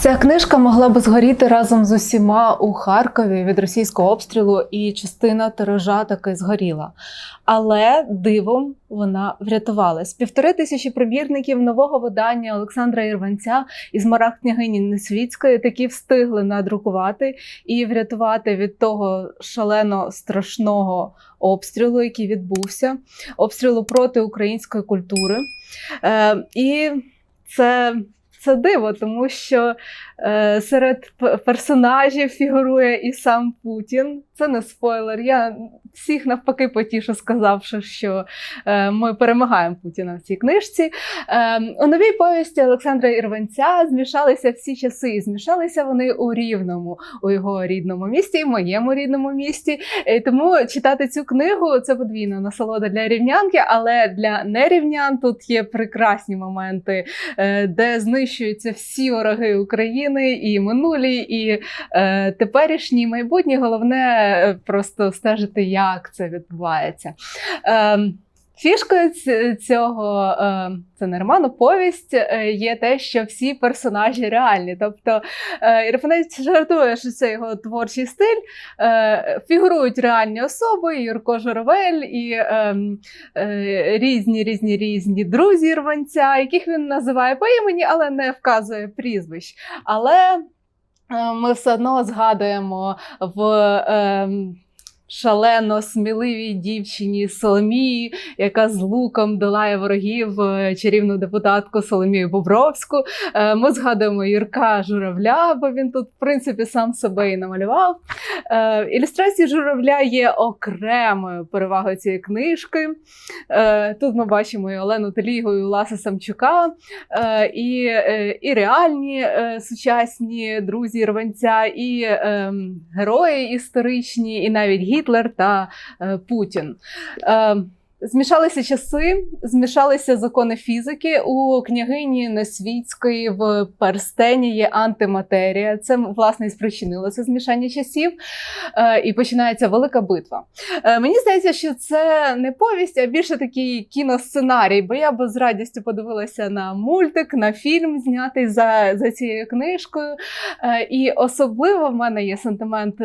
Ця книжка могла би згоріти разом з усіма у Харкові від російського обстрілу, і частина тиража таки згоріла. Але дивом вона врятувалась. Півтори тисячі примірників нового видання Олександра Ірванця із Марах княгині Несвітської таки встигли надрукувати і врятувати від того шалено страшного обстрілу, який відбувся, обстрілу проти української культури. Е, і це це диво, тому що е, серед персонажів фігурує і сам Путін. Це не спойлер. Я всіх навпаки потішу, сказавши, що е, ми перемагаємо Путіна в цій книжці. Е, у новій повісті Олександра Ірванця змішалися всі часи. І Змішалися вони у рівному, у його рідному місті, і моєму рідному місті. І тому читати цю книгу це подвійна насолода для рівнянки, але для нерівнян тут є прекрасні моменти, е, де знищуються всі вороги України, і минулі, і теперішні, і майбутні. Головне просто стежити, як це відбувається. Е, Фішкою цього е, це не роман, а повість е, є те, що всі персонажі реальні. Тобто е, Ірфанець жартує, що це його творчий стиль. Е, фігурують реальні особи, Юрко Журавель і е, е, різні різні різні друзі Ірванця, яких він називає по імені, але не вказує прізвищ. Але ми все одно згадуємо в. Шалено сміливій дівчині Соломії, яка з луком долає ворогів е, чарівну депутатку Соломію Бобровську. Е, Ми згадуємо Юрка Журавля, бо він тут, в принципі, сам себе і намалював. Е, Ілюстрації журавля є окремою перевагою цієї книжки. Тут ми бачимо і Олену Телігу, і Ласа Самчука, і, і реальні сучасні друзі рванця, і е, герої історичні, і навіть Гітлер та е, Путін. Змішалися часи, змішалися закони фізики. У княгині Несвітської в перстені є антиматерія. Це власне і спричинило це змішання часів. Е, і починається велика битва. Е, мені здається, що це не повість, а більше такий кіносценарій, бо я би з радістю подивилася на мультик, на фільм, знятий за, за цією книжкою. Е, і особливо в мене є сентимент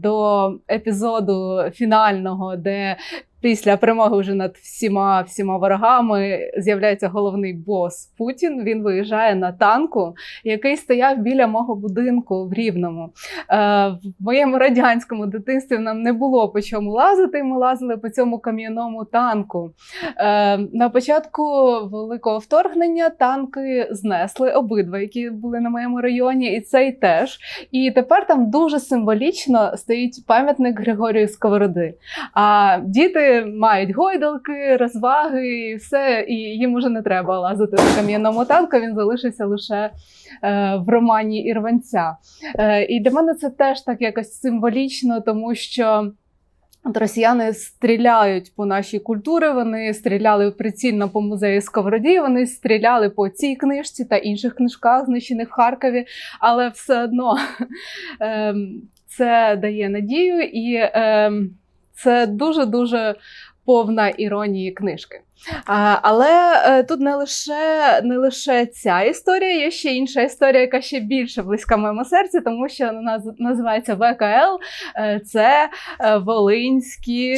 до епізоду фінального, де Після перемоги вже над всіма всіма ворогами з'являється головний бос Путін. Він виїжджає на танку, який стояв біля мого будинку в Рівному. Е, в моєму радянському дитинстві нам не було по чому лазити. Ми лазили по цьому кам'яному танку. Е, на початку великого вторгнення танки знесли обидва, які були на моєму районі, і цей теж. І тепер там дуже символічно стоїть пам'ятник Григорію Сковороди. А діти мають гойдалки, розваги і все, і їм уже не треба лазити на кам'яному танку. Він залишився лише е, в романі Ірванця. Е, і для мене це теж так якось символічно, тому що. От росіяни стріляють по нашій культурі, вони стріляли прицільно по музею Сковороді, вони стріляли по цій книжці та інших книжках, знищених в Харкові, але все одно ем, це дає надію і це дуже-дуже повна іронії книжки. А, але е, тут не лише, не лише ця історія, є ще інша історія, яка ще більше близька моєму серцю, тому що вона називається ВКЛ. Е, це е, Волинські.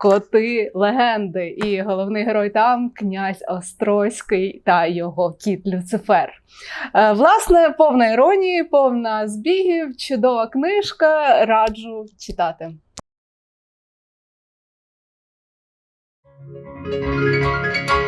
Коти легенди, і головний герой там князь Острозький та його кіт Люцифер. Власне, повна іронії, повна збігів, чудова книжка. Раджу читати. Thank you.